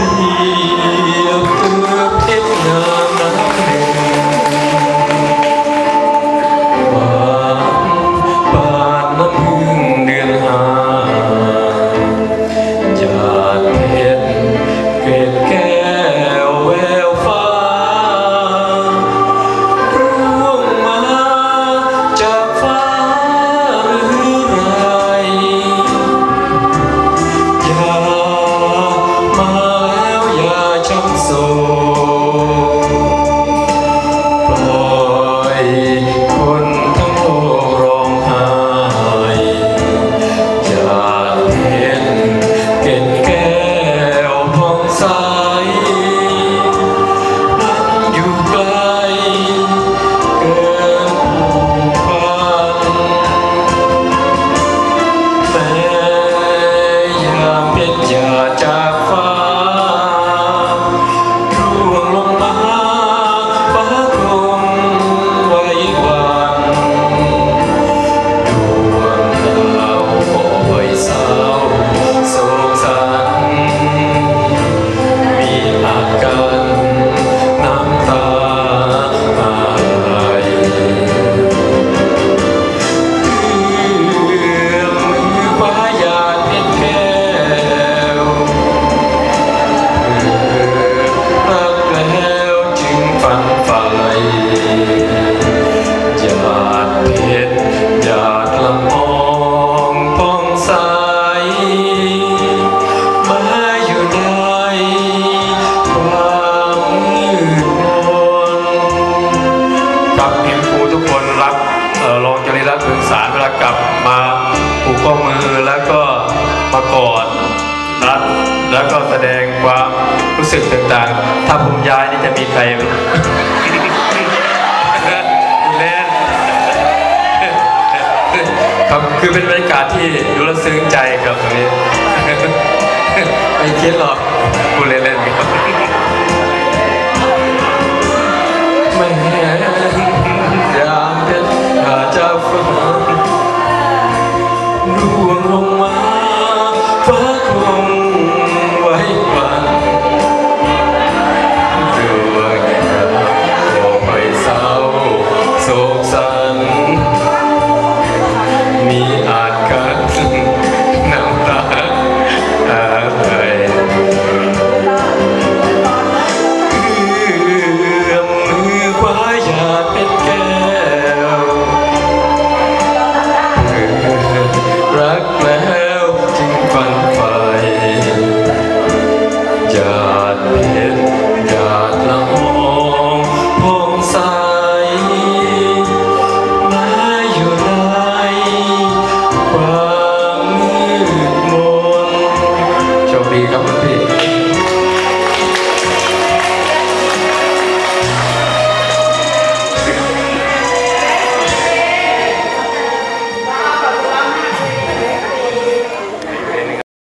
You. แสดงความรู้สึกต่างๆ ถ้าผมย้ายนี่จะมีใครเล่นครับคือเป็นบรรยากาศที่ดูแลซึ้งใจครับตรงนี้ไม่คิดหรอกกูเล่นๆครับไม่แน่ยามเพชราจะฟ้าดวงลงมาฟ้าคง